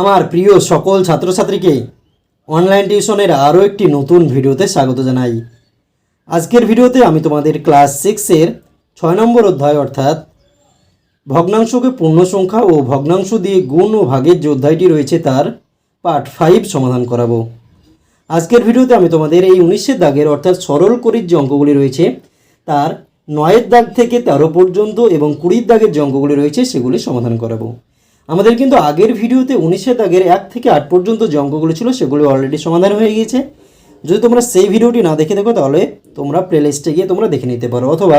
আমার প্রিয় সকল ছাত্রছাত্রীকে অনলাইন টিউশনের আরও একটি নতুন ভিডিওতে স্বাগত জানাই। আজকের ভিডিওতে আমি তোমাদের ক্লাস সিক্সের ছয় নম্বর অধ্যায় অর্থাৎ ভগ্নাংশকে পূর্ণ সংখ্যা ও ভগ্নাংশ দিয়ে গুণ ও ভাগের যে অধ্যায়টি রয়েছে তার পার্ট ফাইভ সমাধান করাবো। আজকের ভিডিওতে আমি তোমাদের এই উনিশের দাগের অর্থাৎ সরল করির যে অঙ্কগুলি রয়েছে, তার নয়ের দাগ থেকে তেরো পর্যন্ত এবং কুড়ির দাগের যে অঙ্কগুলি রয়েছে সেগুলি সমাধান করাবো। আমাদের কিন্তু আগের ভিডিওতে উনিশের দাগের এক থেকে আট পর্যন্ত যে অঙ্কগুলো ছিল, সেগুলি অলরেডি সমাধান হয়ে গিয়েছে। যদি তোমরা সেই ভিডিওটি না দেখে থাকো, তাহলে তোমরা প্লেলিস্টে গিয়ে তোমরা দেখে নিতে পারো। অথবা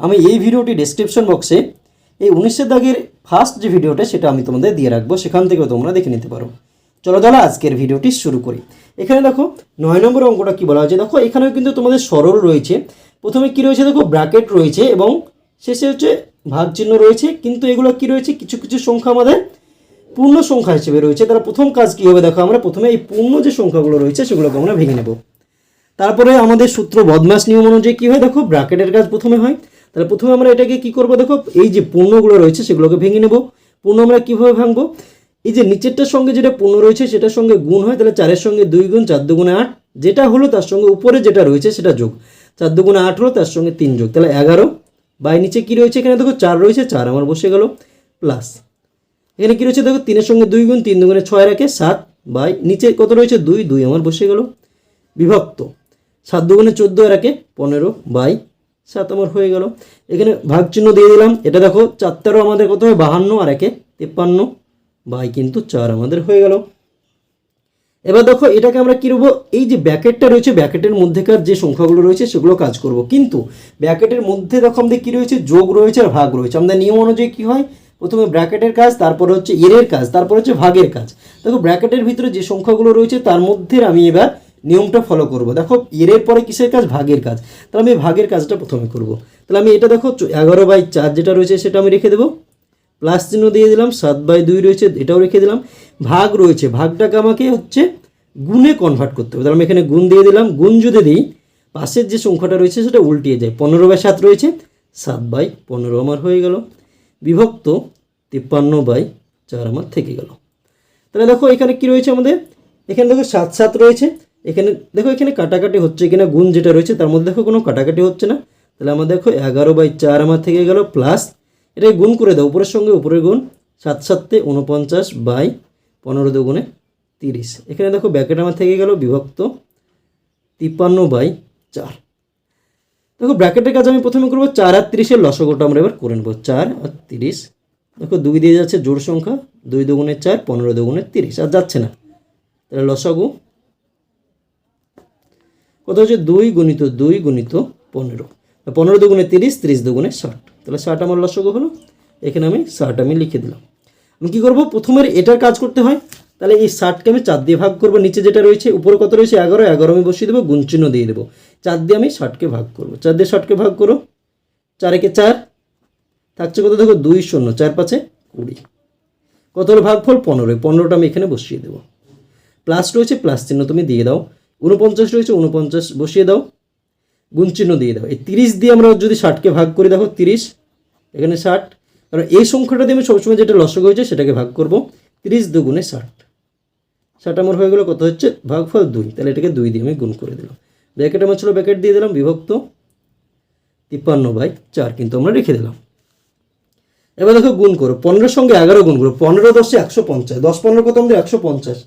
আমি এই ভিডিওটি ডেসক্রিপশন বক্সে এই উনিশের দাগের ফার্স্ট যে ভিডিওটা, সেটা আমি তোমাদের দিয়ে রাখব। সেখান থেকেও তোমরা দেখে নিতে পারো। চলো তাহলে আজকের ভিডিওটি শুরু করি। এখানে দেখো, নয় নম্বর অঙ্কটা কি বলা হয়েছে? দেখো, এখানেও কিন্তু তোমাদের সরল রয়েছে। প্রথমে কি রয়েছে? দেখো, ব্র্যাকেট রয়েছে এবং শেষে হচ্ছে ভাগ চিহ্ন রয়েছে, কিন্তু এগুলো কি রয়েছে? কিছু কিছু সংখ্যা আমাদের পূর্ণ সংখ্যা হিসেবে রয়েছে। তারা প্রথম কাজ কী হবে? দেখো, আমরা প্রথমে এই পূর্ণ যে সংখ্যাগুলো রয়েছে, সেগুলোকে আমরা ভেঙে নেব। তারপরে আমাদের সূত্র বদমাস নিয়ম অনুযায়ী কী হয়? দেখো, ব্র্যাকেটের কাজ প্রথমে হয়। তাহলে প্রথমে আমরা এটাকে কি করব? দেখো, এই যে পূর্ণগুলো রয়েছে, সেগুলোকে ভেঙে নেব। পূর্ণ আমরা কীভাবে ভাঙবো? এই যে নিচেরটার সঙ্গে যেটা পূর্ণ রয়েছে, সেটার সঙ্গে গুণ হয়। তাহলে চারের সঙ্গে দুই গুণ, চার দুগুণে আট। যেটা হলো, তার সঙ্গে উপরে যেটা রয়েছে, সেটা যোগ। চার দুগুণে আট হলো, তার সঙ্গে তিন যোগ। তাহলে এগারো। বাই নিচে কী রয়েছে এখানে? দেখো, চার রয়েছে, চার আমার বসে গেল প্লাস এখানে কী রয়েছে? দেখো, তিনের সঙ্গে দুই গুণ তিন দুগুণে ছয় রাখে, সাত বাই নিচে কত রয়েছে? দুই দুই আমার বসে গেল। বিভক্ত। সাত দুগুণে চোদ্দ রাখে, পনেরো বাই সাত আমার হয়ে গেল। এখানে ভাগ চিহ্ন দিয়ে দিলাম। এটা দেখো, চারটারও আমাদের কত হয়? বাহান্ন আর একে তেপ্পান্ন বাই কিন্তু চার আমাদের হয়ে গেল। এবার দেখো, এটাকে আমরা কী করব এই যে ব্যাকেটটা রয়েছে ব্যাকেটের মধ্যেকার যে সংখ্যাগুলো রয়েছে, সেগুলো কাজ করব। কিন্তু ব্যাকেটের মধ্যে দেখো আমাদের কী রয়েছে? যোগ রয়েছে আর ভাগ রয়েছে। আমাদের নিয়ম অনুযায়ী কী হয়? প্রথমে ব্র্যাকেটের কাজ, তারপরে হচ্ছে এরের কাজ, তারপর হচ্ছে ভাগের কাজ। দেখো, ব্র্যাকেটের ভিতরে যে সংখ্যাগুলো রয়েছে, তার মধ্যে আমি এবার নিয়মটা ফলো করব। দেখো, এরের পরে কিসের কাজ? ভাগের কাজ। তাহলে আমি ভাগের কাজটা প্রথমে করব। তাহলে আমি এটা দেখো এগারো বাই চার যেটা রয়েছে, সেটা আমি রেখে দেবো। প্লাস চিহ্ন দিয়ে দিলাম, সাত বাই দুই রয়েছে, এটাও রেখে দিলাম। ভাগ রয়েছে। ভাগটাকে আমাকে হচ্ছে গুণে কনভার্ট করতে হবে। তাহলে আমি এখানে গুণ দিয়ে দিলাম। গুণ যদি দিই, পাশের যে সংখ্যাটা রয়েছে সেটা উল্টিয়ে যায়। পনেরো বাই সাত রয়েছে, সাত বাই পনেরো আমার হয়ে গেল। বিভক্ত তিপ্পান্ন বাই চার আমার থেকে গেল। তাহলে দেখো এখানে কি রয়েছে আমাদের? এখানে দেখো সাত সাত রয়েছে। এখানে দেখো এখানে কাটাকাটি হচ্ছে কিনা, গুণ যেটা রয়েছে তার মধ্যে দেখো কোনো কাটাকাটি হচ্ছে না। তাহলে আমার দেখো এগারো বাই চার আমার থেকে গেল প্লাস এটাকে গুণ করে দাও, উপরের সঙ্গে উপরের গুণ। সাত সাতে উনপঞ্চাশ বাই পনেরো দুগুণে তিরিশ। এখানে দেখো ব্যাকেট আমার থেকে গেল বিভক্ত তিপ্পান্ন বাই চার। দেখো ব্র্যাকেটের কাজ আমি প্রথমে করব চার আর তিরিশের লসগোটা আমরা এবার করে নেব। চার আর তিরিশ, দেখো দুই দিয়ে যাচ্ছে জোড় সংখ্যা, দুই দুগুণে চার, পনেরো দুগুণে তিরিশ, আর যাচ্ছে না। তাহলে লসাগু কত হচ্ছে? দুই গুণিত দুই গুণিত পনেরো। পনেরো দুগুণে তিরিশ তিরিশ দুগুণে ষাট। তাহলে ষাট আমার লসগু হলো, এখানে আমি ষাট আমি লিখে দিলাম। আমি কী করব? প্রথমের এটার কাজ করতে হয় তাহলে এই ষাটকে আমি চার দিয়ে ভাগ করব। নিচে যেটা রয়েছে, উপরে কত রয়েছে? এগারো। এগারো আমি বসিয়ে দেবো গুণচিহ্ন দিয়ে দেবো। চার দিয়ে আমি ষাটকে ভাগ করব। চার দিয়ে ষাটকে ভাগ করো। চার একে চার থাকছে কত? দেখো, দুই শূন্য, চার পাঁচে কুড়ি। কত হলো ভাগফল? পনেরোই পনেরোটা আমি এখানে বসিয়ে দেবো। প্লাস রয়েছে, প্লাস চিহ্ন তুমি দিয়ে দাও। উনপঞ্চাশ রয়েছে উনপঞ্চাশ বসিয়ে দাও। গুণ চিহ্ন দিয়ে দাও। এই তিরিশ দিয়ে আমরা যদি ষাটকে ভাগ করি, দেখো, তিরিশ, এখানে ষাট। কারণ এই সংখ্যাটা দিয়ে আমি সবসময় যেটা লসক হয়েছে, সেটাকে ভাগ করব। তিরিশ দুগুণে ষাট। ষাট আমার হয়ে গেলো, কত হচ্ছে? ভাগফল দুই। তাহলে এটাকে দুই দিয়ে আমি গুণ করে দিলাম। ব্যাকেট আমার ছিল ব্যাকেট দিয়ে দিলাম, বিভক্ত তিপ্পান্ন বাই চার, কিন্তু আমরা রেখে দিলাম। এবার দেখো গুণ করো, পনেরোর সঙ্গে এগারো গুণ করো, পনেরো দশে একশো পঞ্চাশ, দশ পনেরো কত আমাদের একশো পঞ্চাশ।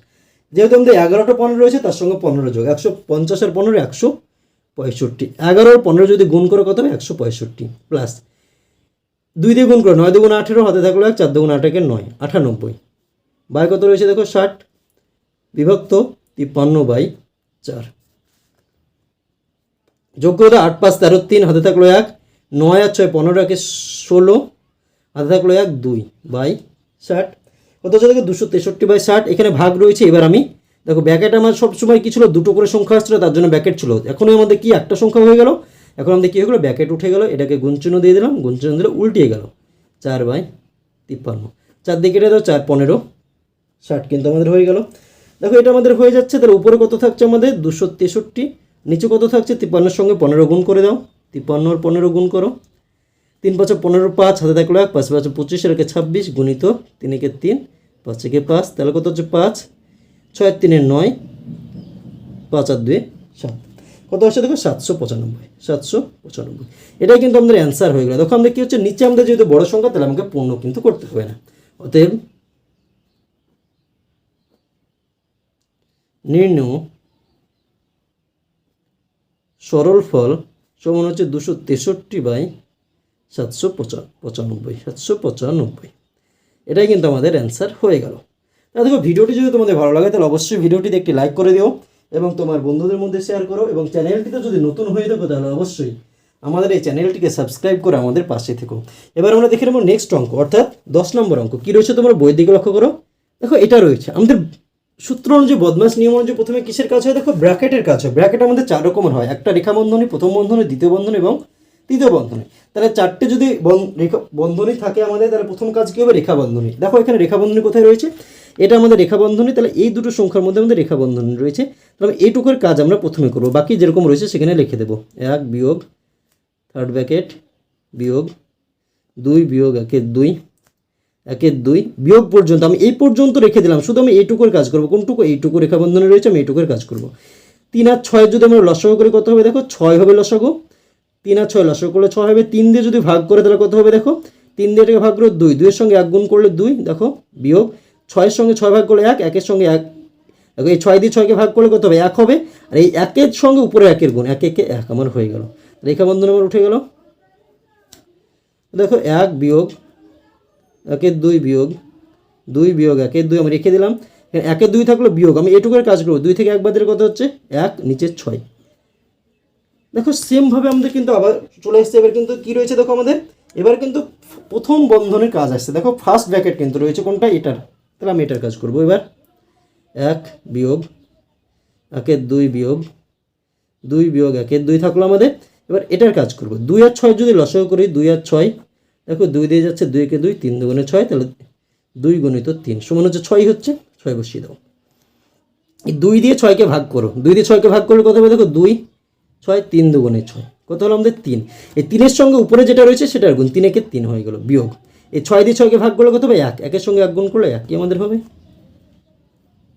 যেহেতু আমাদের এগারোটা পনেরো রয়েছে, তার সঙ্গে পনেরো যোগ, একশো পঞ্চাশের পনেরো, একশো পঁয়ষট্টি। এগারোর পনেরো যদি গুণ করো, কত একশো পঁয়ষট্টি প্লাস দুই দিয়ে গুণ করো, নয় দুগুণ আঠেরো, হাতে থাকল এক, চার দুগুণ আটেকে নয়, আটানব্বই। বাই কত রয়েছে? দেখো ষাট। বিভক্ত তিপ্পান্ন বাই চার। যোগ্যতা আট পাঁচ তেরো তিন, হাতে থাকল এক। নয় আর ছয় পনেরো একে ষোলো, হাতে থাকল এক দুই বাই ষাট। কত হচ্ছে দেখো? দুশো তেষট্টি বাই ষাট। এখানে ভাগ রয়েছে, এবার আমি দেখো, ব্যাকেট আমার সবসময় কী ছিল? দুটো করে সংখ্যা আসছিল, তার জন্য ব্যাকেট ছিল। এখনই আমাদের কি একটা সংখ্যা হয়ে গেল? এখন আমাদের কী হয়ে গেলো? ব্যাকেট উঠে গেল, এটাকে গুঞ্চুন দিয়ে দিলাম গুঞ্চুন দিলে উল্টিয়ে গেল। চার বাই তিপ্পান্ন। চার দিকে এটা দাও চার, পনেরো, ষাট কিন্তু আমাদের হয়ে গেল। দেখো, এটা আমাদের হয়ে যাচ্ছে তার উপরে কত থাকছে আমাদের? দুশো তেষট্টি, নিচে কত থাকছে? তিপ্পান্নর সঙ্গে পনেরো গুণ করে দাও। তিপ্পান্ন আর পনেরো গুণ করো। তিন পাঁচে পনেরো পাঁচ, হাতে থাকল এক, পাঁচ পাঁচে পঁচিশ রেখে ছাব্বিশ, গুণিত তিন একে তিন, পাঁচ থেকে পাঁচ, তাহলে কত হচ্ছে পাঁচ? ছয় তিনের নয়, পাঁচ আর দুই সাত। কত আসছে দেখো? সাতশো পঁচানব্বই সাতশো পঁচানব্বই। এটাই কিন্তু আমাদের অ্যান্সার হয়ে গেল। দেখো আমাদের কী হচ্ছে? নিচে আমাদের যেহেতু বড় সংখ্যা, তাহলে আমাকে পূর্ণ কিন্তু করতে হবে না। অতএব নির্ণয় সরল ফল সমান হচ্ছে দুশো তেষট্টি বাই সাতশো পঁচানব্বই সাতশো পঁচানব্বই। এটাই কিন্তু আমাদের অ্যান্সার হয়ে গেল। তা দেখো, ভিডিওটি যদি তোমাদের ভালো লাগে, তাহলে অবশ্যই ভিডিওটিতে একটি লাইক করে দিও এবং তোমার বন্ধুদের মধ্যে শেয়ার করো এবং চ্যানেলটিতে যদি নতুন হয়ে থাকো, তাহলে অবশ্যই আমাদের এই চ্যানেলটিকে সাবস্ক্রাইব করে আমাদের পাশে থেকো। এবার আমরা দেখে নেব নেক্সট অঙ্ক, অর্থাৎ দশ নম্বর অঙ্ক। কী রয়েছে তোমরা বই দিকে লক্ষ্য করো? দেখো, এটা রয়েছে। আমাদের সূত্র অনুযায়ী বদমাস নিয়ম অনুযায়ী প্রথমে কিসের কাজ হয়? দেখো, ব্র্যাকেটের কাজ হয়। ব্র্যাকেট আমাদের চার রকমের হয়। একটা রেখা বন্ধনী প্রথম বন্ধনী, দ্বিতীয় বন্ধনী এবং তৃতীয় বন্ধনী। তাহলে চারটে যদি রেখা বন্ধনী থাকে আমাদের, তাহলে প্রথম কাজ কী হবে? রেখা বন্ধনী দেখো, এখানে রেখা বন্ধনী কোথায় রয়েছে? এটা আমাদের রেখা বন্ধনী তাহলে এই দুটো সংখ্যার মধ্যে আমাদের রেখা বন্ধনী রয়েছে। তাহলে এইটুকুর কাজ আমরা প্রথমে করব। বাকি যেরকম রয়েছে সেখানে লিখে দেবো। এক বিয়োগ থার্ড ব্র্যাকেট বিয়োগ, দুই বিয়োগ, একের দুই। একের দুই বিয়োগ পর্যন্ত আমি এই পর্যন্ত রেখে দিলাম। শুধু আমি এইটুকুর কাজ করব। কোনটুকু? এইটুকু রেখা বন্ধনে রয়েছে, আমি এইটুকুর কাজ করব। তিন আর ছয় যদি আমরা লসাগু করে কত হবে দেখো? ছয় হবে লসাগু। তিন আর ছয় লসাগু করলে ছয় হবে। তিন দিয়ে যদি ভাগ করে তাহলে কত হবে দেখো? তিন দিয়ে এটাকে ভাগ করে দুই। দুইয়ের সঙ্গে এক গুণ করলে দুই, দেখো? বিয়োগ। ছয়ের সঙ্গে ছয় ভাগ করলে এক, একের সঙ্গে এক। দেখো, এই ছয় দিয়ে ছয়কে ভাগ করলে কত হবে? এক হবে। আর এই একের সঙ্গে উপরে একের গুণ। এক, একে এক, আমার হয়ে গেল। রেখা বন্ধন আমার উঠে গেল। দেখো, এক বিয়োগ একের দুই বিয়োগ দুই বিয়োগ একের দুই, আমি রেখে দিলাম। একের দুই থাকল বিয়োগ, আমি এটুকুর কাজ করব। দুই থেকে এক বাদের কত হচ্ছে এক নিচের ছয়। দেখো সেমভাবে আমাদের কিন্তু আবার চলে এসছে। এবার কিন্তু কি রয়েছে দেখো আমাদের? এবার কিন্তু প্রথম বন্ধনের কাজ আসছে। দেখো ফার্স্ট ব্র্যাকেট কিন্তু রয়েছে কোনটা? এটার। তাহলে আমি এটার কাজ করব এবার। এক বিয়োগ একের দুই বিয়োগ দুই বিয়োগ একের দুই থাকল আমাদের। এবার এটার কাজ করব। দুই আর ছয় যদি লসাগু করি, দুই আর ছয় দেখো দুই দিয়ে যাচ্ছে দুই কে দুই, তিন দুগুণে ছয়, তাহলে দুই গুণিত তিন সমান হচ্ছে ছয় হচ্ছে, ছয় বসিয়ে দাও। এই দুই দিয়ে ছয়কে ভাগ করো, দুই দিয়ে ছয়কে ভাগ করলে কত হবে? দেখো দুই, ছয়, তিন দুগুণে ছয়, কত হলো আমাদের তিন। এই তিনের সঙ্গে উপরে যেটা রয়েছে সেটার গুণ তিন একে তিন হয়ে গেল, বিয়োগ। এই ছয় দিয়ে ছয়কে ভাগ করলে কত হবে? এক, একের সঙ্গে এক গুণ করলে একই আমাদের হবে?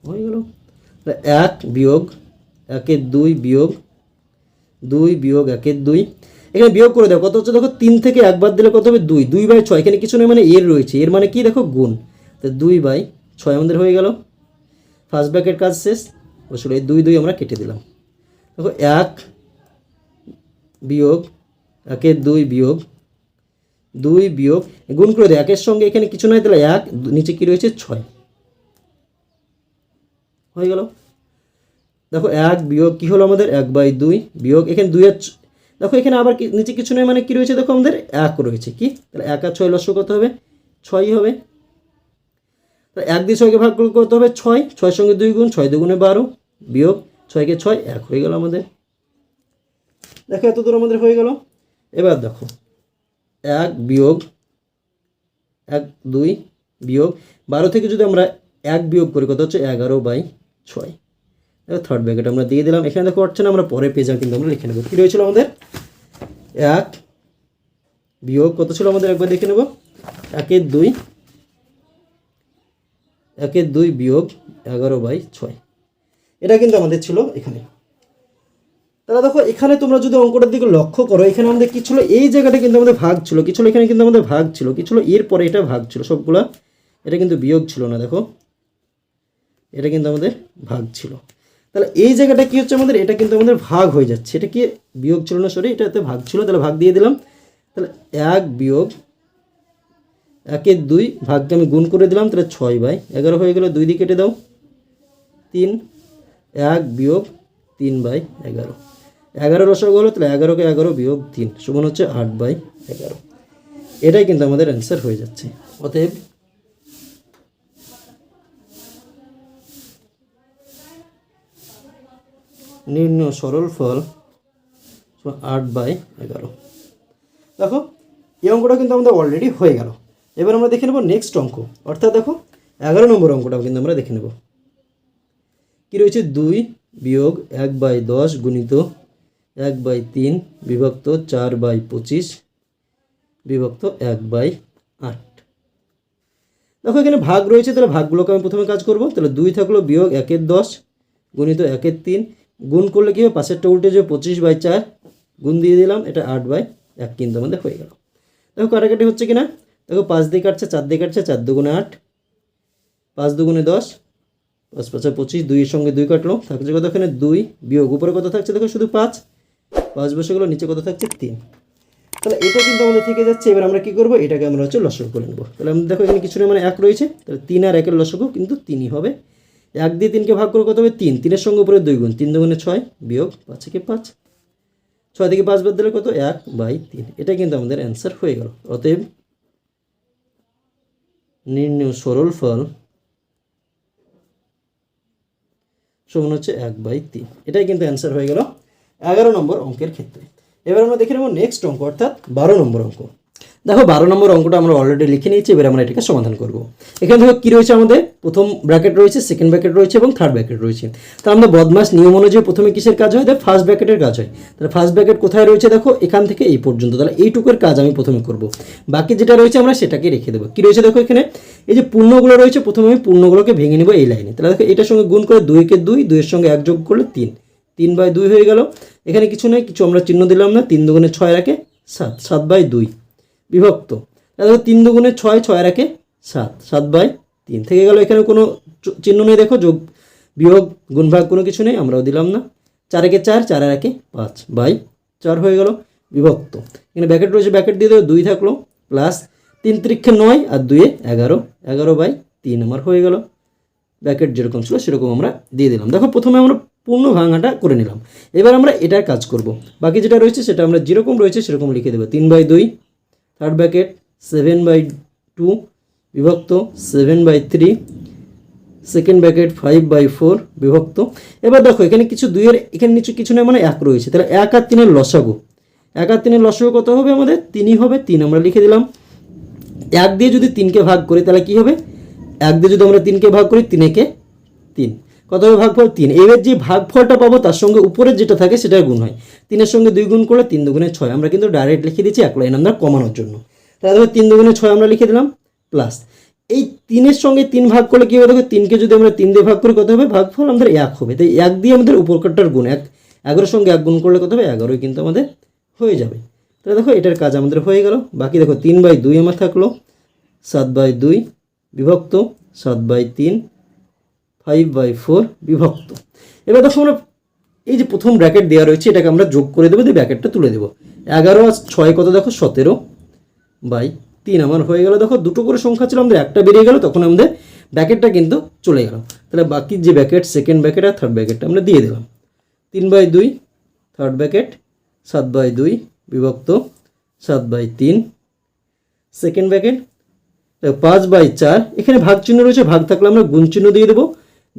হয়ে গেল। এক বিয়োগ একের দুই বিয়োগ দুই বিয়োগ একের দুই এখানে বিয়োগ করে দাও কত হচ্ছে দেখো, তিন থেকে একবার দিলে কত হবে? দুই। দুই বাই ছয়, এখানে কিছু নেই মানে এর রয়েছে। এর মানে কি? দেখো, গুণ। তো দুই বাই ছয় আমাদের হয়ে গেল। ফার্স্ট ব্র্যাকেট কাজ শেষ। বসল এই দুই দুই আমরা কেটে দিলাম। দেখো, এক বিয়োগ, একের দুই বিয়োগ দুই বিয়োগ, গুণ করে দেয় একের সঙ্গে এখানে কিছু নয়, তাহলে এক, নিচে কি রয়েছে? ছয়। হয়ে গেল। দেখো, এক বিয়োগ কি হলো আমাদের? এক বাই দুই বিয়োগ। এখানে দুই আর দেখো, এখানে আবার নিচে কিছু নেই মানে কি রয়েছে দেখো আমাদের? এক রয়েছে। কি? তাহলে এক আর ছয় লস্য কত হবে? ছয়ই হবে। তাহলে এক দিয়ে ছয়কে ভাগ করলে কত হবে? ছয়। ছয়ের সঙ্গে দুই গুণ, ছয় দুগুণে বারো বিয়োগ ছয়কে ছয়, এক হয়ে গেল আমাদের। দেখো, এত দূর আমাদের হয়ে গেল। এবার দেখো, এক বিয়োগ, এক, দুই বিয়োগ, বারো থেকে যদি আমরা এক বিয়োগ করি, কত হচ্ছে? এগারো বাই ছয়। থার্ড ব্র্যাকেট আমরা দিয়ে দিলাম। এখানে দেখো হচ্ছে না, আমরা পরে পেয়ে পেজা কিন্তু আমরা লিখে নেব। কী রয়েছিল আমাদের? এক, বিয়োগ কত ছিল আমাদের? একবার দেখে নেব। একের দুই একের দুই বিয়োগ এগারো বাই ছয়। এটা কিন্তু আমাদের ছিল এখানে। তাহলে দেখো, এখানে তোমরা যদি অঙ্কটার দিকে লক্ষ্য করো, এখানে আমাদের কি ছিল? এই জায়গাটা কিন্তু আমাদের ভাগ ছিল। কি ছিল? এখানে কিন্তু আমাদের ভাগ ছিল। কি ছিল? এর পরে এটা ভাগ ছিল। সবগুলা, এটা কিন্তু বিয়োগ ছিল না, দেখো। এটা কিন্তু আমাদের ভাগ ছিল। তাহলে এই জায়গাটা কি হচ্ছে আমাদের? এটা কিন্তু আমাদের ভাগ হয়ে যাচ্ছে। এটা কি বিয়োগ ছিল না? সরি এটাতে ভাগ ছিল। তাহলে ভাগ দিয়ে দিলাম। তাহলে এক বিয়োগ একের দুই ভাগকে আমি গুণ করে দিলাম। তাহলে ছয় বাই এগারো হয়ে গেল দুই দিয়ে কেটে দাও। তিন, এক বিয়োগ তিন বাই এগারো। এগারো রসক হলো, তাহলে এগারোকে এগারো বিয়োগ তিন। সমান হচ্ছে আট বাই এগারো। এটাই কিন্তু আমাদের অ্যান্সার হয়ে যাচ্ছে। অতএব নিম্ন সরল ফল আট বাই এগারো। দেখো, এই অঙ্কটা কিন্তু আমাদের অলরেডি হয়ে গেল। এবার আমরা দেখে নেব নেক্সট অঙ্ক। অর্থাৎ দেখো, এগারো নম্বর অঙ্কটাও কিন্তু আমরা দেখে নেব। কী রয়েছে? দুই বিয়োগ এক বাই দশ গুণিত এক বাই তিন বিভক্ত চার বাই পঁচিশ বিভক্ত এক বাই আট। দেখো, এখানে ভাগ রয়েছে, তাহলে ভাগগুলোকে আমি প্রথমে কাজ করব। তাহলে দুই থাকল বিয়োগ একের দশ গুণিত একের তিন গুণ করলে কী হবে পাশেরটা উল্টে যাবে পঁচিশ বাই চার গুণ দিয়ে দিলাম, এটা আট বাই এক কিন্তু আমাদের হয়ে গেল। দেখো কাটাকাটি হচ্ছে কি না দেখো পাঁচ দিয়ে কাটছে, চার দিয়ে কাটছে, চার দুগুণে আট, পাঁচ দুগুণে দশ, পাঁচ পাঁচে পঁচিশ, দুইয়ের সঙ্গে দুই কাটলো। থাকছে কত এখানে? দুই। বিয়োগ উপরে কত থাকছে? দেখো শুধু পাঁচ। পাঁচ বসে গেলো, নিচে কত থাকছে? তিন। তাহলে এটা কিন্তু আমাদের থেকে যাচ্ছে। এবার আমরা কী করব? এটাকে আমরা হচ্ছে লসক করে নেব। তাহলে আমরা দেখো এখানে কিছু না মানে এক রয়েছে। তাহলে তিন আর একের লসকও কিন্তু তিনই হবে। এক দিয়ে তিনকে ভাগ করে কত হবে? তিন। তিনের সঙ্গে উপরে দুই গুণ। তিন দুগুণে ছয় বিয়োগ পাঁচ থেকে পাঁচ। ছয় থেকে পাঁচ বাদ দিলে কত? এক বাই তিন। এটা কিন্তু আমাদের অ্যান্সার হয়ে গেল। অতএব নির্ণয় সরল ফল সমান হচ্ছে এক বাই তিন। এটাই কিন্তু অ্যান্সার হয়ে গেল। এগারো নম্বর অঙ্কের ক্ষেত্রে। এবার আমরা দেখে নেব নেক্সট অঙ্ক, অর্থাৎ বারো নম্বর অঙ্ক। দেখো বারো নম্বর অঙ্কটা আমরা অলরেডি লিখে নিয়েছি, এবার আমরা এটাকে সমাধান করব। এখানে দেখো কী রয়েছে আমাদের? প্রথম ব্র্যাকেট রয়েছে সেকেন্ড ব্র্যাকেট রয়েছে এবং থার্ড ব্র্যাকেট রয়েছে। তা আমরা বদমাস নিয়ম অনুযায়ী প্রথমে কিসের কাজ হয়? তাহলে ফার্স্ট ব্র্যাকেটের কাজ হয়। তাহলে ফার্স্ট ব্র্যাকেট কোথায় রয়েছে দেখো? এখান থেকে এই পর্যন্ত। তাহলে এইটুকুর কাজ আমি প্রথমে করব। বাকি যেটা রয়েছে আমরা সেটাকে রেখে দেবো। কী রয়েছে দেখো এখানে? এই যে পূর্ণগুলো রয়েছে, প্রথমে আমি পূর্ণগুলোকে ভেঙে নেব এই লাইনে। তাহলে দেখো এটার সঙ্গে গুণ করে দুইকে দুই, দুইয়ের সঙ্গে এক যোগ করলে তিন। তিন বাই দুই হয়ে গেল। এখানে কিছু নেই, কিছু আমরা চিহ্ন দিলাম না। তিন দুগুণে ছয় রাখে সাত। সাত বাই দুই। বিভক্ত। দেখো তিন দুগুণে ছয় ছয় রাখে সাত। সাত বাই তিন থেকে গেল, এখানে কোনো চিহ্ন নেই, দেখো যোগ, বিয়োগ, গুণভাগ কোনো কিছু নেই, আমরাও দিলাম না। চার একে চার চার আর একে পাঁচ বাই চার হয়ে গেল, বিভক্ত। এখানে ব্যাকেট রয়েছে, ব্যাকেট দিয়ে দেবো, দুই থাকল, প্লাস তিন ত্রিক্ষে নয় আর দুয়ে এগারো এগারো বাই তিন আমার হয়ে গেল। ব্যাকেট যেরকম ছিল সেরকম আমরা দিয়ে দিলাম। দেখো প্রথমে আমরা পূর্ণ ভাঙাটা করে নিলাম। এবার আমরা এটার কাজ করব। বাকি যেটা রয়েছে সেটা আমরা যেরকম রয়েছে সেরকম লিখে দেবো। তিন বাই দুই third bracket seven by two বিভক্ত seven by three second bracket five by four বিভক্ত এবার দেখো, এখানে কিছু দুইয়ের, এখানে নিচে কিছু নয় মানে এক রয়েছে। তাহলে এক আর তিনের লসাগু। এক আর তিনের লসাগু কত হবে আমাদের? তিনই হবে, তিন আমরা লিখে দিলাম। এক দিয়ে যদি তিনকে ভাগ করি, তাহলে কি হবে? এক দিয়ে যদি আমরা তিনকে ভাগ করি, তিনেকে তিন। কত হবে? ভাগফল তিন। এবার যে ভাগফলটা পাবো, তার সঙ্গে উপরের যেটা থাকে, সেটার গুণ হয়। তিনের সঙ্গে দুই গুণ করলে তিন দুগুণে ছয়। আমরা কিন্তু ডাইরেক্ট লিখে দিচ্ছি এক লাইন আমরা কমানোর জন্য। তাহলে দেখো, তিন দুগুণে ছয় আমরা লিখে দিলাম প্লাস এই তিনের সঙ্গে তিন ভাগ করলে কী হবে? দেখো, তিনকে যদি আমরা তিন দিয়ে ভাগ করি, কত হবে? ভাগফল আমাদের এক হবে। তাই এক দিয়ে আমাদের উপরকারটার গুণ, এক। এগারোর সঙ্গে এক গুণ করলে কত হবে? এগারোই কিন্তু আমাদের হয়ে যাবে। তাহলে দেখো, এটার কাজ আমাদের হয়ে গেল। বাকি দেখো, তিন বাই দুই আমার থাকল, সাত বাই দুই বিভক্ত, সাত বাই তিন ফাইভ বাই ফোর বিভক্ত। এবার দেখো আমরা এই যে প্রথম ব্র্যাকেট দেওয়া রয়েছে, এটাকে আমরা যোগ করে দেবো, দিয়ে ব্র্যাকেটটা তুলে দেবো। এগারো আর ছয় কত দেখো? সতেরো বাই তিন। আমার হয়ে গেল, দেখো, দুটো করে সংখ্যা ছিল, আমাদের একটা বেরিয়ে গেল, তখন আমাদের ব্র্যাকেটটা কিন্তু চলে গেল। তাহলে বাকি যে ব্যাকেট সেকেন্ড ব্র্যাকেট আর থার্ড ব্যাকেটটা আমরা দিয়ে দিলাম। তিন বাই দুই থার্ড ব্র্যাকেট সাত বাই দুই বিভক্ত, সাত বাই তিন সেকেন্ড ব্যাকেট পাঁচ বাই চার, এখানে ভাগ চিহ্ন রয়েছে, ভাগ থাকলে আমরা গুণ চিহ্ন দিয়ে দেবো।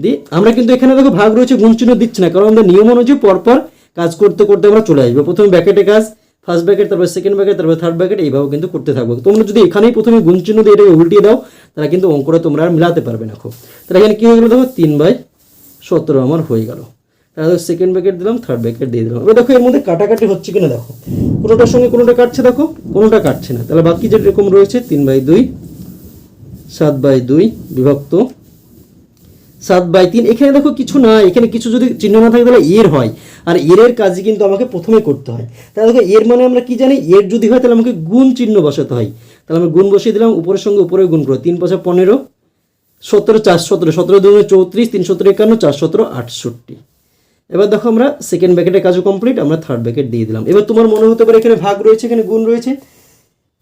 দিয়ে আমরা কিন্তু এখানে দেখো ভাগ রয়েছে, গুণ চিহ্ন দিচ্ছি না, কারণ আমরা নিয়ম অনুযায়ী পরপর কাজ করতে করতে আমরা চলে আসব। প্রথমে ব্যাকেটে কাজ ফার্স্ট ব্যাকেট তারপর সেকেন্ড ব্যাকেট তারপর থার্ড ব্যাকেট এইভাবে কিন্তু করতে থাকব। তোমরা যদি এখানেই প্রথমে গুণ চিহ্ন দিয়ে এটাকে উল্টিয়ে দাও, তাহলে কিন্তু অঙ্কটা তোমরা আর মিলাতে পারবে না খুব। তাহলে এখানে কী হয়ে গেলো দেখো, তিন বাই সতেরো আমার হয়ে গেল। তাহলে সেকেন্ড ব্যাকেট দিলাম থার্ড ব্যাকেট দিয়ে দিলাম। এবার দেখো এর মধ্যে কাটাকাটি হচ্ছে কিনা দেখো। কোনোটার সঙ্গে কোনোটা কাটছে দেখো? কোনোটা কাটছে না। তাহলে বাকি যেরকম রয়েছে, তিন বাই দুই, সাত বাই দুই বিভক্ত সাত বাই তিন। এখানে দেখো কিছু না, এখানে কিছু যদি চিহ্ন না থাকে তাহলে এর হয়। আর এর কাজই কিন্তু আমাকে প্রথমে করতে হয়। তাহলে দেখো এর মানে আমরা কি জানি? এর যদি হয় তাহলে আমাকে গুণ চিহ্ন বসাতে হয়। তাহলে আমি গুণ বসিয়ে দিলাম, উপরের সঙ্গে উপরে গুণ করো। তিন পাঁচা পনেরো, সতেরো, চার সতেরো। সতেরো দুগুণে চৌত্রিশ, তিন সতেরো একান্ন, চার সতেরো আটষট্টি। এবার দেখো আমরা সেকেন্ড ব্যাকেটের কাজও কমপ্লিট আমরা থার্ড ব্যাকেট দিয়ে দিলাম। এবার তোমার মনে হতে পারে এখানে ভাগ রয়েছে, এখানে গুণ রয়েছে।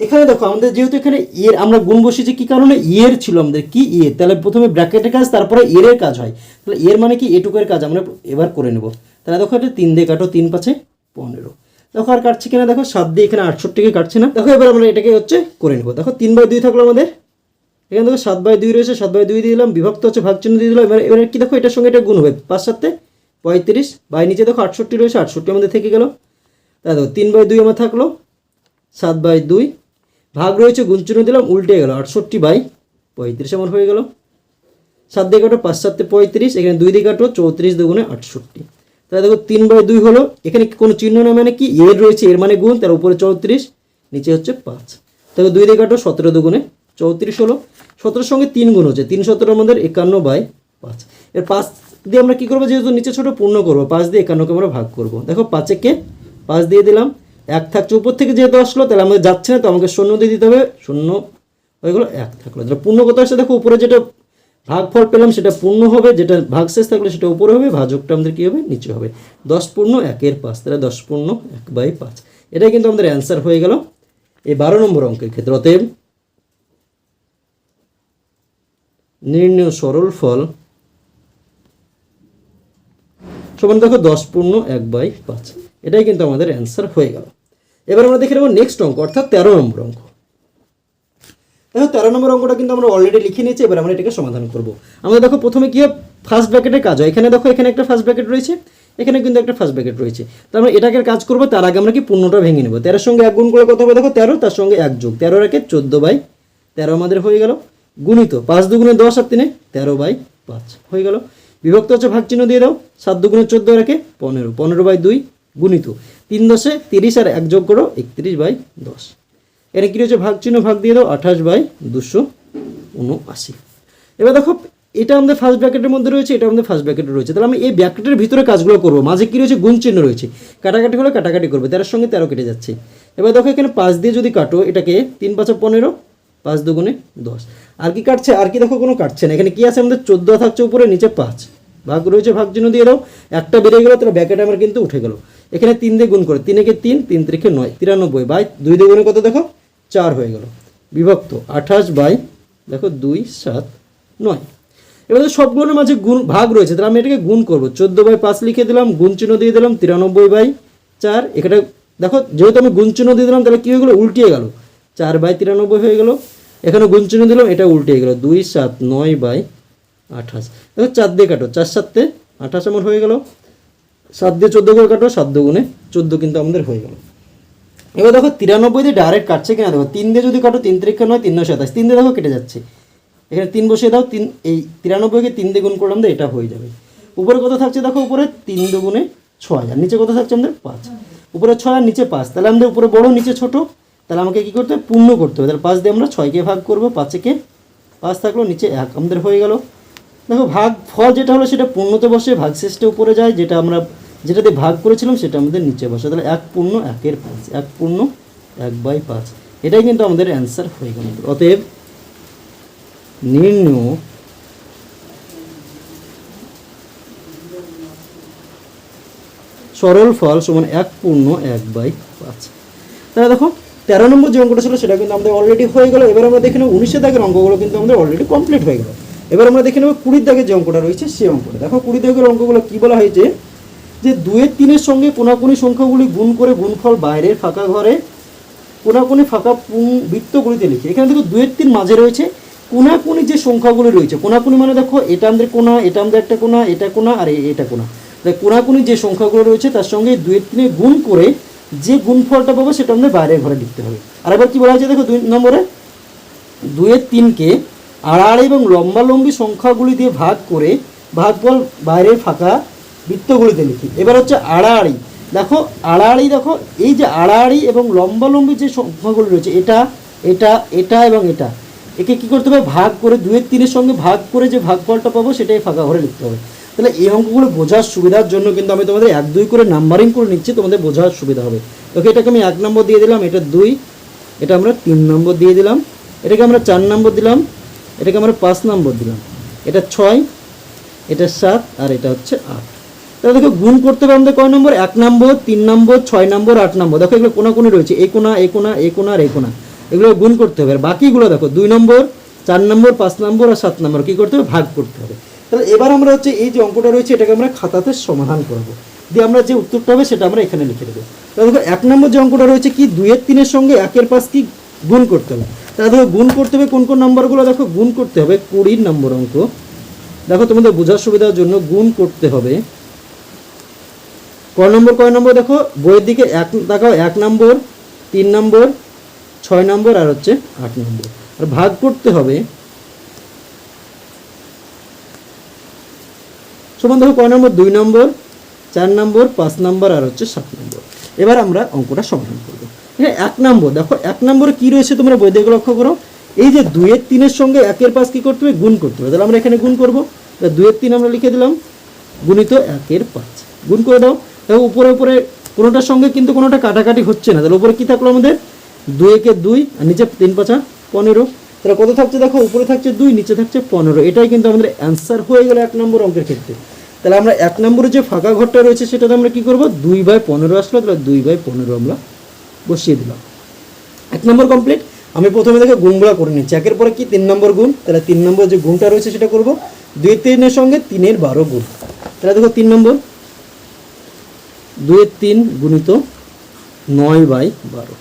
এখানে দেখো, আমাদের যেহেতু এখানে ইয়ের, আমরা গুণ বসেছি কি কারণে? ইয়ের ছিল আমাদের। কি এর তাহলে প্রথমে ব্র্যাকেটের কাজ, তারপরে এর কাজ হয়। তাহলে এর মানে কি? এটুকের কাজ, আমরা এবার করে নেব। তাহলে দেখো, এটা তিন দিয়ে কাটো, তিন পাঁচে পনেরো। দেখো, আর কাটছে কিনা? দেখো, সাত দিয়ে এখানে আটষট্টিকে কাটছে না। দেখো, এবার আমরা এটাকে হচ্ছে করে নেব। দেখো, তিন বাই দুই থাকল আমাদের। এখানে দেখো, সাত বাই দুই রয়েছে, সাত বাই দুই দিয়ে দিলাম, বিভক্ত হচ্ছে, ভাগ চিহ্ন দিয়ে দিলাম। এবার এবার কি দেখো, এটার সঙ্গে এটা গুণ হবে। পাঁচ সাতে পঁয়ত্রিশ, বাই নিচে দেখো, আটষট্টি রয়েছে, আটষট্টি আমাদের থেকে গেল। তাই দেখো, তিন বাই দুই আমার থাকল, সাত বাই দুই ভাগ রয়েছে, গুণ চিহ্ন দিলাম, উল্টে গেল, আটষট্টি বাই পঁয়ত্রিশ আমার হয়ে গেল। সাত দিয়ে কাটো, পাঁচ সাতে পঁয়ত্রিশ, এখানে দুই দিয়ে কাটো, চৌত্রিশ দুগুণে আটষট্টি। তাহলে দেখো, তিন বাই দুই হলো, এখানে কোনো চিহ্ন না মানে কি? এর রয়েছে, এর মানে গুণ, তার উপরে চৌত্রিশ, নিচে হচ্ছে পাঁচ। দেখো দুই দিয়ে কাটো, সতেরো দুগুণে চৌত্রিশ হলো। সতেরোর সঙ্গে তিন গুণ হচ্ছে, তিন সতেরো আমাদের একান্ন বাই পাঁচ। এর পাঁচ দিয়ে আমরা কী করব, যেহেতু নিচে ছোটো, পূর্ণ করব, পাঁচ দিয়ে একান্নকে আমরা ভাগ করব। দেখো, পাঁচেকে পাঁচ দিয়ে দিলাম এক থাকছে উপর থেকে যেহেতু আসলো, তাহলে আমাদের যাচ্ছে না, তো আমাকে শূন্য দিয়ে দিতে হবে। শূন্য হয়ে গেলো, এক থাকল। তাহলে পূর্ণ কত আসছে দেখো, উপরে যেটা ভাগফল পেলাম, সেটা পূর্ণ হবে, যেটা ভাগশেষ থাকলে, সেটা উপরে হবে, ভাজকটা আমাদের কী হবে? নিচে হবে। দশ পূর্ণ, একের পাঁচ, তাহলে দশ পূর্ণ, এক বাই পাঁচ। এটাই কিন্তু আমাদের অ্যান্সার হয়ে গেল। এই বারো নম্বর অঙ্কের ক্ষেত্রে, অতএব নির্ণয় সরল ফল সমান দেখো, দশ পূর্ণ, এক বাই পাঁচ। এটাই কিন্তু আমাদের অ্যান্সার হয়ে গেল। এবার আমরা দেখে নেব নেক্সট অঙ্ক, অর্থাৎ তেরো নম্বর অঙ্ক। দেখো, তেরো নম্বর অঙ্কটা কিন্তু আমরা অলরেডি লিখে নিয়েছি, এবার আমরা এটাকে সমাধান করব। আমরা দেখো, প্রথমে কি হয় ফার্স্ট ব্র্যাকেটের কাজ হয়। এখানে দেখো, এখানে একটা ফার্স্ট ব্র্যাকেট রয়েছে, এখানে কিন্তু একটা ফার্স্ট ব্র্যাকেট রয়েছে। তো আমরা এটাকে কাজ করব, তার আগে আমরা কি পূর্ণটা ভেঙে নেব। তেরোর সঙ্গে এক গুণ করে কত হবে? দেখো, তেরো, তার সঙ্গে এক যোগ। তেরো রেখে চোদ্দ বাই তেরো আমাদের হয়ে গেল। গুণিত, পাঁচ দুগুণে দশ আর তিনে তেরো বাই পাঁচ হয়ে গেল। বিভক্ত হচ্ছে ভাগ চিহ্ন দিয়ে দাও, সাত দুগুণে চোদ্দ রেখে পনেরো। পনেরো বাই দুই গুণিত। তিন দশে তিরিশ আর এক যোগ করো একত্রিশ বাই দশ। এখানে কী রয়েছে? ভাগ চিহ্ন ভাগ দিয়ে দাও, আঠাশ বাই দুশো উনআশি। এবার দেখো, এটা আমাদের ফার্স্ট ব্র্যাকেটের মধ্যে রয়েছে, এটা আমাদের ফার্স্ট ব্র্যাকেটে রয়েছে। তাহলে আমি এই ব্র্যাকেটের ভিতরে কাজগুলো করব। মাঝে কী রয়েছে? গুণ চিহ্ন রয়েছে। কাটাকাটি হলে কাটাকাটি করবে, তেরোর সঙ্গে তেরো কেটে যাচ্ছে। এবার দেখো, এখানে পাঁচ দিয়ে যদি কাটো, এটাকে তিন পাঁচা পনেরো, পাঁচ দুগুণে দশ। আর কি কাটছে? আর কি দেখো, কোনো কাটছে না। এখানে কী আছে? আমাদের চোদ্দ থাকছে উপরে, নিচে পাঁচ। ভাগ রয়েছে, ভাগ চিহ্ন দিয়ে দাও। একটা বেড়ে গেলো, তাহলে ব্যাকেট আমার কিন্তু উঠে গেল। এখানে তিন দিয়ে গুণ করে তিনেকে তিন তিন তিরিখে নয়, তিরানব্বই বাই দুই দিয়ে গুণে কত দেখো? চার হয়ে গেল। বিভক্ত, আঠাশ বাই, দেখো দুই, সাত, নয়। এবার তো সবগুলোর মাঝে গুণ, ভাগ রয়েছে, তাহলে আমি এটাকে গুণ করব। চোদ্দ বাই পাঁচ লিখে দিলাম, গুণ চিহ্ন দিয়ে দিলাম, তিরানব্বই বাই চার। এখানে দেখো, যেহেতু আমি গুণ চিহ্ন দিয়ে দিলাম, তাহলে কী হয়ে গেলো? উল্টিয়ে গেল। চার বাই তিরানব্বই হয়ে গেল। এখানে গুণ চিহ্ন দিলাম, এটা উল্টে গেল। দুই, সাত, নয় বাই আঠাশ। দেখো, চার দিয়ে কাটো, চার সাতে আঠাশ আমার হয়ে গেল। সাত দিয়ে চোদ্দ করে কাটো সাত দুগুণে চোদ্দ কিন্তু আমাদের হয়ে গেল। এবার দেখো তিরানব্বই দিয়ে ডাইরেক্ট কাটছে কিনা? দেখো, তিন দিয়ে যদি কাটো, তিন তারিখে নয়, তিন নয় সাতাশ তিন দিয়ে দেখো কেটে যাচ্ছে। এখানে তিন বসিয়ে দাও, তিন, এই তিরানব্বইকে তিন দিয়ে গুণ করলাম তো এটা হয়ে যাবে। উপরে কত থাকছে? দেখো, উপরে তিন দুগুণে ছয় হাজার। নিচে কত থাকছে আমাদের? পাঁচ। উপরে ছয় আর নিচে পাঁচ। তাহলে আমাদের উপরে বড়, নিচে ছোট। তাহলে আমাকে কী করতে হবে? পূর্ণ করতে হবে। তাহলে পাঁচ দিয়ে আমরা ছয়কে ভাগ করব পাঁচেকে পাঁচ থাকল, নিচে এক। আমাদের হয়ে গেল। দেখো ভাগ ফল যেটা হলো সেটা পূর্ণতে বসে ভাগ শেষটা উপরে যায়, যেটা আমরা যেটা দিয়ে ভাগ করেছিলাম সেটা আমাদের নিচে বসে তাহলে এক পূর্ণ একের পাঁচ, এক পূর্ণ এক বাই পাঁচ। এটাই কিন্তু আমাদের অ্যান্সার হয়ে গেল। অতএব নির্ণয় সরল ফল সমান এক পূর্ণ এক বাই পাঁচ। তাহলে দেখো, তেরো নম্বর যে অঙ্কটা ছিল সেটা কিন্তু আমাদের অলরেডি হয়ে গেল। এবার আমরা দেখে নেব উনিশের দাগের অঙ্কগুলো কিন্তু আমাদের অলরেডি কমপ্লিট হয়ে গেল। এবার আমরা দেখে নেব কুড়ির দাগের যে অঙ্কটা রয়েছে সেই অঙ্কটা। দেখো কুড়ি দাগের অঙ্কগুলো কী বলা হয়েছে? যে দুয়ের তিনের সঙ্গে কোনাকুনি সংখ্যাগুলি গুণ করে গুণফল বাইরের ফাঁকা ঘরে, কোনাকুনি ফাঁকা বৃত্তগুলিতে লিখি। এখানে দেখো দুয়ের তিন মাঝে রয়েছে। কোনাকুনি যে সংখ্যাগুলি রয়েছে, কোনাকুনি মানে দেখো এটা আমাদের কোনা, এটা আমাদের একটা কোনা, এটা কোনা, আর এটা কোনা। তাই কোনাকুনি যে সংখ্যাগুলো রয়েছে, তার সঙ্গে দুয়ের তিনে গুণ করে যে গুণফলটা পাবো সেটা আমাদের বাইরের ঘরে লিখতে হবে। আর এবার কি বলা হয়েছে দেখো দুই নম্বরে? দুয়ের তিনকে আড়াআড়ি এবং লম্বালম্বি সংখ্যাগুলি দিয়ে ভাগ করে ভাগ ভাগফল বাইরের ফাঁকা বৃত্তগুলিতে লিখি। এবার হচ্ছে আড়াআড়ি। দেখো আড়াআড়ি দেখো, এই যে আড়াআড়ি এবং লম্বালম্বি যে সংখ্যাগুলি রয়েছে, এটা এটা এটা এবং এটা, একে কী করতে হবে? ভাগ করে দুয়ের তিনের সঙ্গে ভাগ করে যে ভাগফলটা পাবো, সেটাই ফাঁকা ঘরে লিখতে হবে। তাহলে এই অঙ্কগুলো বোঝার সুবিধার জন্য কিন্তু আমি তোমাদের এক দুই করে নাম্বারিং করে নিচ্ছি, তোমাদের বোঝার সুবিধা হবে। ওকে এটাকে আমি এক নম্বর দিয়ে দিলাম, এটা দুই, এটা আমরা তিন নম্বর দিয়ে দিলাম, এটাকে আমরা চার নম্বর দিলাম, এটাকে আমরা পাঁচ নম্বর দিলাম। এটা ছয়, এটা সাত, আর এটা হচ্ছে আট। তাহলে দেখো গুণ করতে হবে আমাদের কয় নম্বর? এক নম্বর, তিন নম্বর, ছয় নম্বর, আট নম্বর। দেখো এগুলো কোনা কোনে রয়েছে। এই কোনা এই কোনা কোনা আর এই কোনা। এগুলো গুণ করতে হবে। আর বাকিগুলো দেখো, দুই নম্বর, চার নম্বর, পাঁচ নম্বর আর সাত নম্বর। কী করতে হবে? ভাগ করতে হবে। তাহলে এবার আমরা হচ্ছে এই যে অঙ্কটা রয়েছে, এটাকে আমরা খাতাতে সমাধান করব। দিয়ে আমরা যে উত্তরটা হবে, সেটা আমরা এখানে লিখে দেবো। তাহলে দেখো, এক নম্বর যে অঙ্কটা রয়েছে কি? দুইয়ের তিনের সঙ্গে একের পাঁচ কি গুণ করতে হবে? তাহলে দেখো, গুণ করতে হবে কোন কোন নম্বরগুলো? দেখো, গুণ করতে হবে কুড়ির নম্বর অঙ্ক। দেখো, তোমাদের বোঝার সুবিধার জন্য গুণ করতে হবে। কয় নম্বর কয় নম্বর দেখো? বইয়ের দিকে এক, দেখাও, এক নম্বর, তিন নম্বর, ছয় নম্বর, আর হচ্ছে আট নম্বর। আর ভাগ করতে হবে। সমান দেখো, কয় নম্বর? দুই নম্বর, চার নম্বর, পাঁচ নম্বর, আর হচ্ছে সাত নম্বর। এবার আমরা অঙ্কটা সমাধান করব। এখানে এক নম্বর, দেখো, এক নম্বরে কী রয়েছে তোমরা বই দেখে লক্ষ্য করো? এই যে দুইয়ের তিনের সঙ্গে একের পাঁচ কী করতে হবে? গুণ করতে হবে। তাহলে আমরা এখানে গুণ করব। দুইয়ের তিন আমরা লিখে দিলাম। গুণিত একের পাঁচ। গুণ করে দাও। তাহলে উপরে উপরে কোনোটার সঙ্গে কিন্তু কোনোটা কাটাকাটি হচ্ছে না। তাহলে উপরে কী থাকল আমাদের? দুই একে দুই, আর নিচে তিন পাঁচা পনেরো। তাহলে কত থাকছে দেখো? উপরে থাকছে দুই, নিচে থাকছে পনেরো। এটাই কিন্তু আমাদের অ্যান্সার হয়ে গেলো এক নম্বর অঙ্কের ক্ষেত্রে। তাহলে আমরা এক নম্বরে যে ফাঁকা ঘরটা রয়েছে, সেটাতে আমরা কী করব? দুই বাই পনেরো আসলো, তাহলে দুই বাই পনেরো আমরা বসিয়ে দিলাম। এক নম্বর কমপ্লিট আমি প্রথমে দেখে গুণগুলো করে নিচ্ছি। একের পরে কি? তিন নম্বর গুণ। তাহলে তিন নম্বর যে গুণটা রয়েছে, সেটা করব। দুই তিনের সঙ্গে তিনের বারো গুণ। তাহলে দেখো তিন নম্বর। দুইয়ের তিন গুণিত নয় বাই বারো।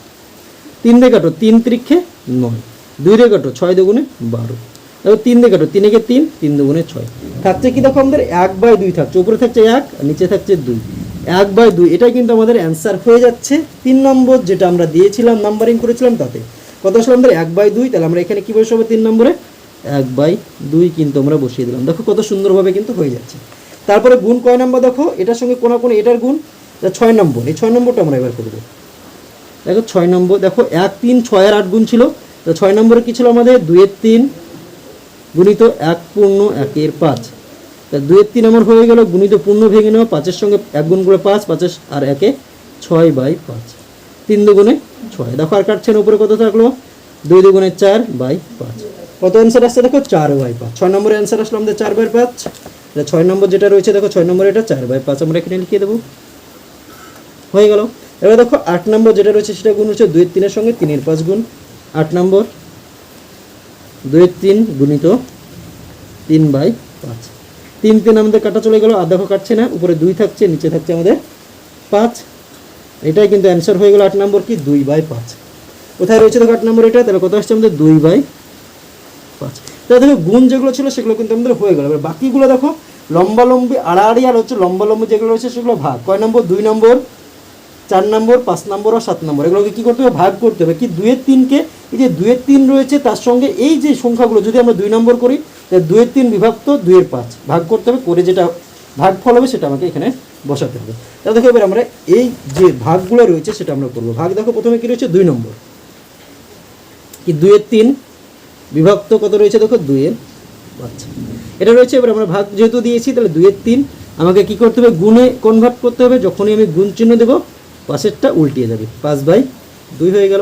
তিন দিয়ে কাটো তিন ত্রিক্ষে নয়। দুই দিয়ে কাটো ছয় দুগুণে বারো। এবার তিন দিয়ে কাটো তিনেকে তিন তিন দুগুণে ছয়। থাকছে কি দেখো আমাদের এক বাই দুই থাকছে, উপরে থাকছে এক নিচে থাকছে দুই। এক বাই দুই, এটাই কিন্তু আমাদের অ্যান্সার হয়ে যাচ্ছে। তিন নম্বর যেটা আমরা দিয়েছিলাম, নাম্বারিং করেছিলাম তাতে। কত আসলে আমাদের? এক বাই দুই, তাহলে আমরা এখানে কী বসাবো তিন নম্বরে? এক বাই দুই কিন্তু আমরা বসিয়ে দিলাম। দেখো কত সুন্দরভাবে কিন্তু হয়ে যাচ্ছে। তারপরে গুণ কয় নাম্বার দেখো? এটার সঙ্গে কোনো কোনো এটার গুণ। ছয় নম্বর, এই ছয় নম্বরটা আমরা এবার করব। দেখো ছয় নম্বর, দেখো এক, তিন, ছয় আর আট গুণ ছিল। তো ছয় নম্বরে কী ছিল আমাদের? দুইয়ের তিন গুণিত এক পূর্ণ একের পাঁচ। তা দুইয়ের তিন আমার হয়ে গেল, গুণিত পূর্ণ ভেঙে নেওয়া পাঁচের সঙ্গে এক গুণ করে পাঁচ, পাঁচের আর একে ছয় বাই পাঁচ। তিন দুগুণে ছয়। দেখো আর কাটছেন উপরে কত থাকল? দুই দুগুণে চার বাই পাঁচ। কত অ্যান্সার আসছে দেখো? চার বাই পাঁচ। ছয় নম্বরের অ্যান্সার আসলো আমাদের চার বাই পাঁচ। ছয় নম্বর যেটা রয়েছে, দেখো ছয় নম্বর এটা চার বাই পাঁচ। আমরা এখানে লিখিয়ে দেবো। হয়ে গেল। এবার দেখো, আট নম্বর যেটা রয়েছে সেটা গুণ হচ্ছে দুই তিনের সঙ্গে তিনের পাঁচ গুণ। আট নম্বর, দুই তিন গুণিত তিন বাই পাঁচ। তিন তিন আমাদের কাটা চলে গেল, আর দেখো কাটছে না, উপরে দুই থাকছে, নিচে থাকছে আমাদের পাঁচ। এটাই কিন্তু অ্যান্সার হয়ে গেল আট নম্বর কি? দুই বাই পাঁচ। কোথায় রয়েছে দেখো আট নম্বর এটা? তাহলে কত আসছে আমাদের? দুই বাই পাঁচ। তাহলে দেখো, গুণ যেগুলো ছিল সেগুলো কিন্তু আমাদের হয়ে গেল। এবার বাকিগুলো দেখো লম্বা লম্বি আড়াআড়ি আর হচ্ছে লম্বা লম্বি যেগুলো রয়েছে সেগুলো ভাগ। কয় নম্বর? দুই নম্বর। চার নম্বর, পাঁচ নম্বর আর সাত নম্বর। এগুলোকে কী করতে হবে? ভাগ করতে হবে। কি দুয়ের তিনকে? এই যে দুয়ের তিন রয়েছে, তার সঙ্গে এই যে সংখ্যাগুলো, যদি আমরা দুই নম্বর করি, তাহলে দুয়ের তিন বিভক্ত, দুইয়ের পাঁচ। ভাগ করতে হবে, করে যেটা ভাগ ফল হবে, সেটা আমাকে এখানে বসাতে হবে। তাহলে দেখো, এবার আমরা এই যে ভাগগুলো রয়েছে, সেটা আমরা করব। ভাগ দেখো, প্রথমে কী রয়েছে? দুই নম্বর। কি দুইয়ের তিন বিভক্ত কত রয়েছে? দেখো, দুইয়ের আচ্ছা এটা রয়েছে, এবার আমরা ভাগ যেহেতু দিয়েছি, তাহলে দুইয়ের তিন। আমাকে কি করতে হবে? গুণে কনভার্ট করতে হবে। যখনই আমি গুণ চিহ্ন দেবো পাশেরটা উল্টিয়ে যাবে। পাঁচ বাই দুই হয়ে গেল।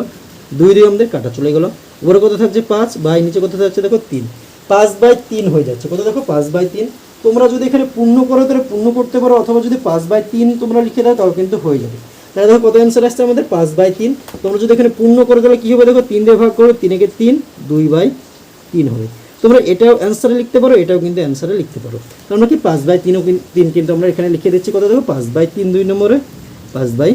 দুই দুই আমাদের কাটা চলে গেল। উপরে কত থাকছে? পাঁচ বাই নিচে কত থাকছে? দেখো তিন। পাঁচ বাই তিন হয়ে যাচ্ছে। কত দেখো? পাঁচ বাই তিন। তোমরা যদি এখানে পূর্ণ করো, তাহলে পূর্ণ করতে পারো, অথবা যদি পাঁচ বাই তিন তোমরা লিখে দাও, তাও কিন্তু হয়ে যাবে। তাহলে দেখো কত অ্যান্সার আসছে আমাদের? পাঁচ বাই তিন। তোমরা যদি এখানে পূর্ণ করো, তাহলে কী হবে? দেখো তিন দিয়ে ভাগ করো তিনেকে তিন, দুই বাই তিন হবে। তোমরা এটাও অ্যান্সারে লিখতে পারো, এটাও কিন্তু অ্যান্সারে লিখতে পারো। তো আমরা কি? পাঁচ বাই তিনও তিন কিন্তু আমরা এখানে লিখে দিচ্ছি। কত দেখো? পাঁচ বাই তিন দুই নম্বরে, পাঁচ বাই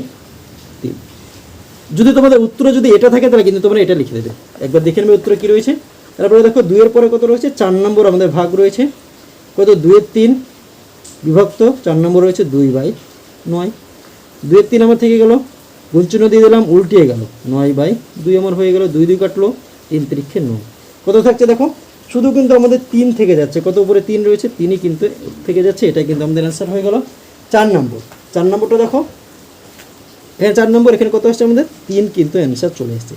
যদি তোমাদের উত্তর যদি এটা থাকে, তাহলে কিন্তু তোমরা এটা লিখে দেবে। একবার দেখে নেবে উত্তর কী রয়েছে। তারপরে দেখো, দুইয়ের পরে কত রয়েছে? চার নম্বর আমাদের ভাগ রয়েছে। কত? দুইয়ের তিন। বিভক্ত। চার নম্বর রয়েছে দুই বাই নয়। দুইয়ের তিন আমার থেকে গেল। গুণচিহ্ন দিয়ে দিলাম, উল্টিয়ে গেল। নয় বাই দুই আমার হয়ে গেল, দুই দুই কাটলো, তিন তিরিক্ষে নয়। কত থাকছে দেখো? শুধু কিন্তু আমাদের তিন থেকে যাচ্ছে। কত উপরে তিন রয়েছে, তিনই কিন্তু থেকে যাচ্ছে। এটাই কিন্তু আমাদের অ্যান্সার হয়ে গেল। চার নম্বর। চার নম্বরটা দেখো এখানে চার নম্বর, এখানে কত আসছে আমাদের? তিন কিন্তু অ্যান্সার চলে এসেছে।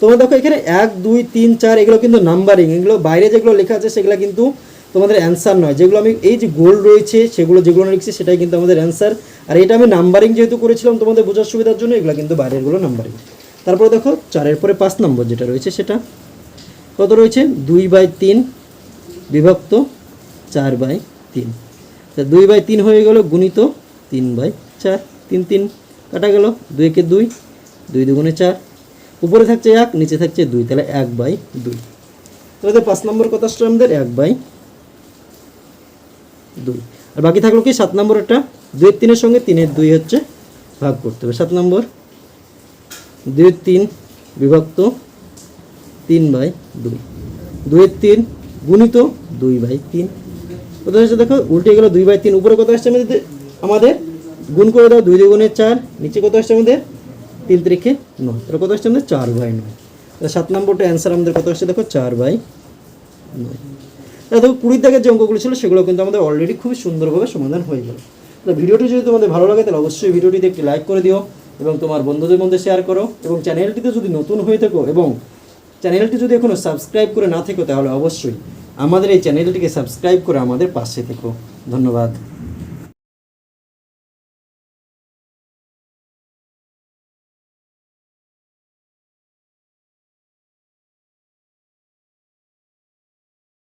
তোমরা দেখো, এখানে এক, দুই, তিন, চার, এগুলো কিন্তু নাম্বারিং এগুলো বাইরে যেগুলো লেখা আছে সেগুলো কিন্তু তোমাদের অ্যান্সার নয়। যেগুলো আমি, এই যে গোল রয়েছে, সেগুলো যেগুলো লিখছি সেটাই কিন্তু আমাদের অ্যান্সার আর এটা আমি নাম্বারিং যেহেতু করেছিলাম তোমাদের বোঝার সুবিধার জন্য, এগুলো কিন্তু বাইরেরগুলো নাম্বারিং তারপরে দেখো, চারের পরে পাঁচ নম্বর যেটা রয়েছে সেটা। কত রয়েছে? দুই বাই তিন বিভক্ত চার বাই তিন। দুই বাই তিন হয়ে গেল, গুণিত তিন বাই চার। তিন তিন কাটা গেল। দুই একে দুই দুই দুগুণে চার। উপরে থাকছে এক, নিচে থাকছে দুই, তাহলে এক বাই দুই। তাহলে পাঁচ নম্বর কত আসছে আমাদের, এক বাই দুই। আর বাকি থাকল কি সাত নম্বর একটা? দুইয়ের তিনের সঙ্গে তিনের দুই হচ্ছে ভাগ করতে হবে। সাত নম্বর, দুইয়ের তিন বিভক্ত তিন বাই দুই। দুইয়ের তিন গুণিত দুই বাই তিন। কত হচ্ছে দেখো, উল্টে গেল দুই বাই তিন। উপরে কত আসছে আমাদের গুণ করে দাও দুই দুগুণে চার। নিচে কত আসছে আমাদের? তিন তারিখে নয়। তাহলে কত আসছে আমাদের? চার বাই নয়। তাহলে সাত নম্বরটা অ্যান্সার আমাদের কত আসছে? দেখো, চার বাই নয়। তাহলে দেখো, কুড়ির দাগের যে অঙ্কগুলো ছিল, সেগুলো কিন্তু আমাদের অলরেডি খুবই সুন্দরভাবে সমাধান হয়ে গেল। তো ভিডিওটি যদি তোমাদের ভালো লাগে, তাহলে অবশ্যই ভিডিওটিতে একটি লাইক করে দিও এবং তোমার বন্ধুদের মধ্যে শেয়ার করো এবং চ্যানেলটিতে যদি নতুন হয়ে থাকো এবং চ্যানেলটি যদি এখনও সাবস্ক্রাইব করে না থেকো, তাহলে অবশ্যই আমাদের এই চ্যানেলটিকে সাবস্ক্রাইব করে আমাদের পাশে থেকো। ধন্যবাদ।